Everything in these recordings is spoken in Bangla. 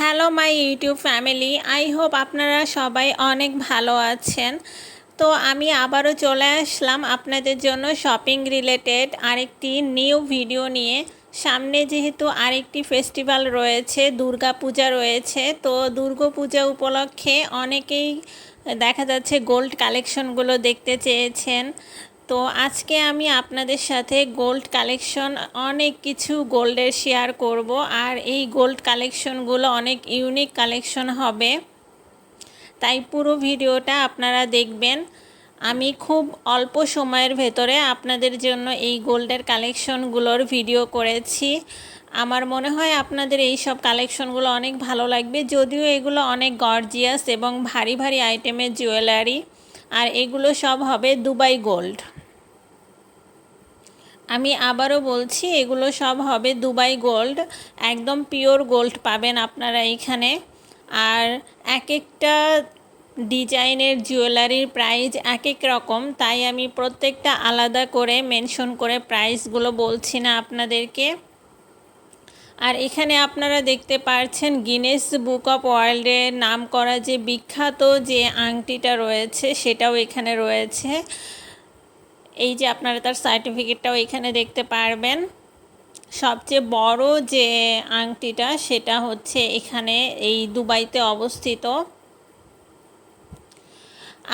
Hello my YouTube family I hope আপনারা সবাই অনেক ভালো আছেন। তো আমি আবারও চলে আসলাম আপনাদের জন্য শপিং রিলেটেড আরেকটি নিউ ভিডিও নিয়ে। সামনে যেহেতু আরেকটি ফেস্টিভ্যাল রয়েছে, দুর্গা পূজা রয়েছে, তো দুর্গা পূজা উপলক্ষে অনেকেই দেখা যাচ্ছে গোল্ড কালেকশনগুলো দেখতে চেয়েছেন। তো আজকে আমি আপনাদের সাথে গোল্ড কালেকশন অনেক কিছু গোল্ডের শেয়ার করব, আর এই গোল্ড কালেকশনগুলো অনেক ইউনিক কালেকশন হবে। তাই পুরো ভিডিওটা আপনারা দেখবেন। আমি খুব অল্প সময়ের ভেতরে আপনাদের জন্য এই গোল্ডের কালেকশনগুলোর ভিডিও করেছি। আমার মনে হয় আপনাদের এই সব কালেকশনগুলো অনেক ভালো লাগবে, যদিও এগুলো অনেক গর্জিয়াস এবং ভারী ভারী আইটেমের জুয়েলারি আর এগুলো সব হবে দুবাই গোল্ড আমি আবারও বলছি, এগুলো সব হবে দুবাই গোল্ড। একদম পিওর গোল্ড পাবেন আপনারা এইখানে আর এক একটা ডিজাইনের জুয়েলারির প্রাইস এক এক রকম, তাই আমি প্রত্যেকটা আলাদা করে মেনশন করে প্রাইসগুলো বলছি না আপনাদেরকে। আর এখানে আপনারা দেখতে পাচ্ছেন গিনেস বুক অফ ওয়ার্ল্ডে নাম করা যে বিখ্যাত যে আংটিটা রয়েছে, সেটাও এখানে রয়েছে। এই যে আপনারা তার সার্টিফিকেটটাও এখানে দেখতে পারবেন। সবচেয়ে বড় যে আংটিটা, সেটা হচ্ছে এখানে এই দুবাইতে অবস্থিত।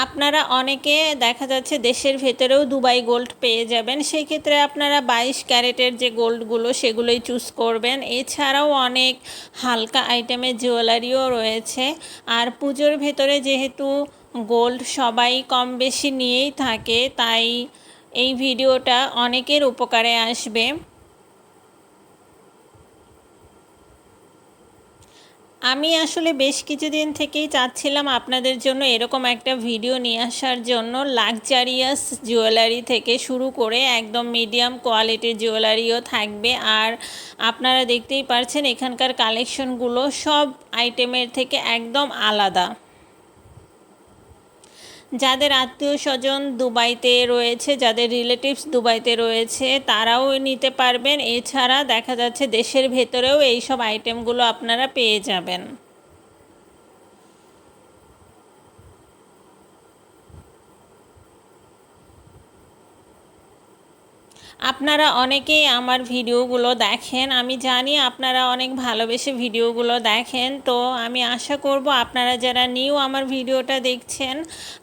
আপনারা অনেকে দেখা যাচ্ছে দেশের ভেতরেও দুবাই গোল্ড পেয়ে যাবেন সেই ক্ষেত্রে আপনারা বাইশ ক্যারেটের যে গোল্ডগুলো, সেগুলোই চুজ করবেন। এছাড়াও অনেক হালকা আইটেমের জুয়েলারিও রয়েছে। আর পুজোর ভেতরে যেহেতু গোল্ড সবাই কম বেশি নিয়েই থাকে, তাই এই ভিডিওটা অনেকের উপকারে আসবে। আমি আসলে বেশ কিছুদিন থেকেই চাচ্ছিলাম আপনাদের জন্য এরকম একটা ভিডিও নিয়ে আসার জন্য লাক্সারিয়াস জুয়েলারি থেকে শুরু করে একদম মিডিয়াম কোয়ালিটির জুয়েলারিও থাকবে। আর আপনারা দেখতেই পারছেন এখানকার কালেকশনগুলো সব আইটেমের থেকে একদম আলাদা। যাদের আত্মীয় স্বজন দুবাইতে রয়েছে, যাদের রিলেটিভস দুবাইতে রয়েছে, তারাও নিতে পারবেন। এছাড়া দেখা যাচ্ছে দেশের ভেতরেও এই সব আইটেমগুলো আপনারা পেয়ে যাবেন। আপনারা অনেকেই আমার ভিডিওগুলো দেখেন, আমি জানি আপনারা অনেক ভালোবেসে ভিডিওগুলো দেখেন, তো আমি আশা করব আপনারা যারা নিউ আমার ভিডিওটা দেখছেন,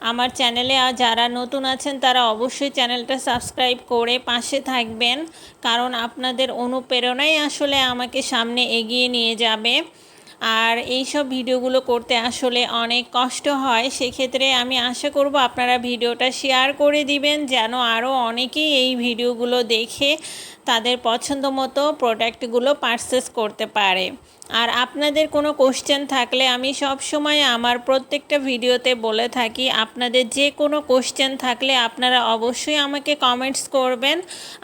আমার চ্যানেলে আর যারা নতুন আছেন, তারা অবশ্যই চ্যানেলটা সাবস্ক্রাইব করে পাশে থাকবেন, কারণ আপনাদের অনুপ্রেরণাই আসলে আমাকে সামনে এগিয়ে নিয়ে যাবে। আর এই সব ভিডিওগুলো করতে আসলে অনেক কষ্ট হয়, সেক্ষেত্রে আমি আশা করব আপনারা ভিডিওটা শেয়ার করে দিবেন যেন আরও অনেকেই এই ভিডিওগুলো দেখে তাদের পছন্দ মতো প্রোডাক্টগুলো পারচেস করতে পারে। আর আপনাদের কোনো কোশ্চেন থাকলে আমি সব সময় আমার প্রত্যেকটা ভিডিওতে বলে থাকি, আপনাদের যে কোনো কোশ্চেন থাকলে আপনারা অবশ্যই আমাকে কমেন্টস করবেন,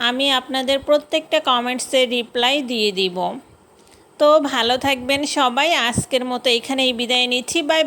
আমি আপনাদের প্রত্যেকটা কমেন্টসের রিপ্লাই দিয়ে দিব। তো ভালো থাকবেন সবাই। আজকের মতো এখানেই বিদায় নিচ্ছি। বাই